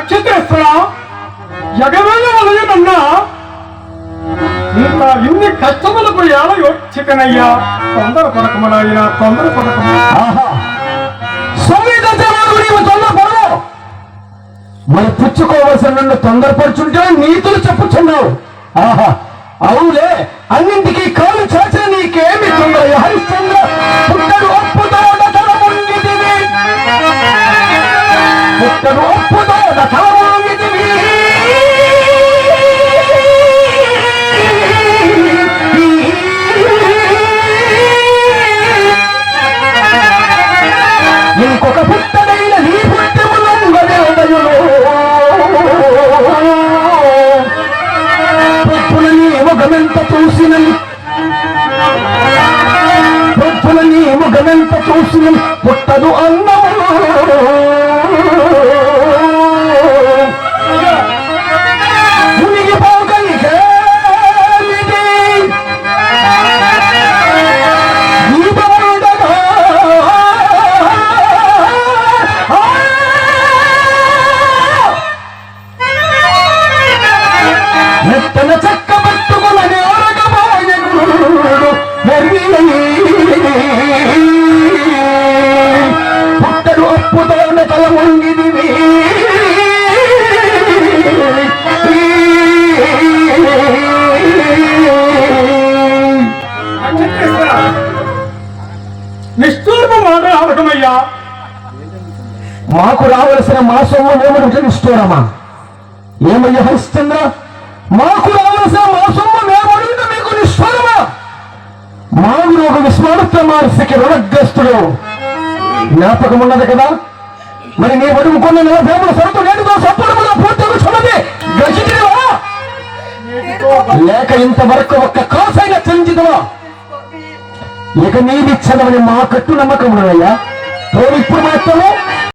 నక్షత్రేశ్వర ఎగవేళ వలయనన్నా ఇంకా ఇన్ని కష్టములకు ఎలా చికనయ్యా తొందర పడకమనాయన తొందర పడకము మరి పుచ్చుకోవలసిన నన్ను తొందరపడుచుంటే నీతులు చెప్పుచున్నావు. ఆహా. అవులే. ఇంకొక పుట్టడైన నీ పుట్టములంగదేదయులు పుట్టుల నీ ముఖమెంత చూసిన పుట్టుల నీ ముఖమెంత చూసిన పుట్టదు అన్నము. తల ముంగిదివి నక్షత్రేశ్వర నిష్ఠూర్మ మాట ఆడటమయ్యా మాకు రావలసిన మా సొమ్ము మేము ఇష్టమా ఏమయ్య హరిశ్చంద్ర? మాకు రావలసిన మా సొమ్ము మేము అడిగిన మీకు నిష్ఠూరమా? మాకు ఒక విస్మారత మానసిక రుణగ్రస్తుడు. జ్ఞాపకం ఉన్నది కదా? మరి నీ అడుగుకున్న నలభేముల సొంతం నేడుతో సంపూర్ణంగా పూర్తిగా చూడది గచ్చితివా లేక ఇంతవరకు ఒక్క కాసైన చెందిదవా ఇక నీవిచ్చదవని మా కట్టు నమ్మకం ఉన్నదయ్యా ఇప్పుడు మాత్రమే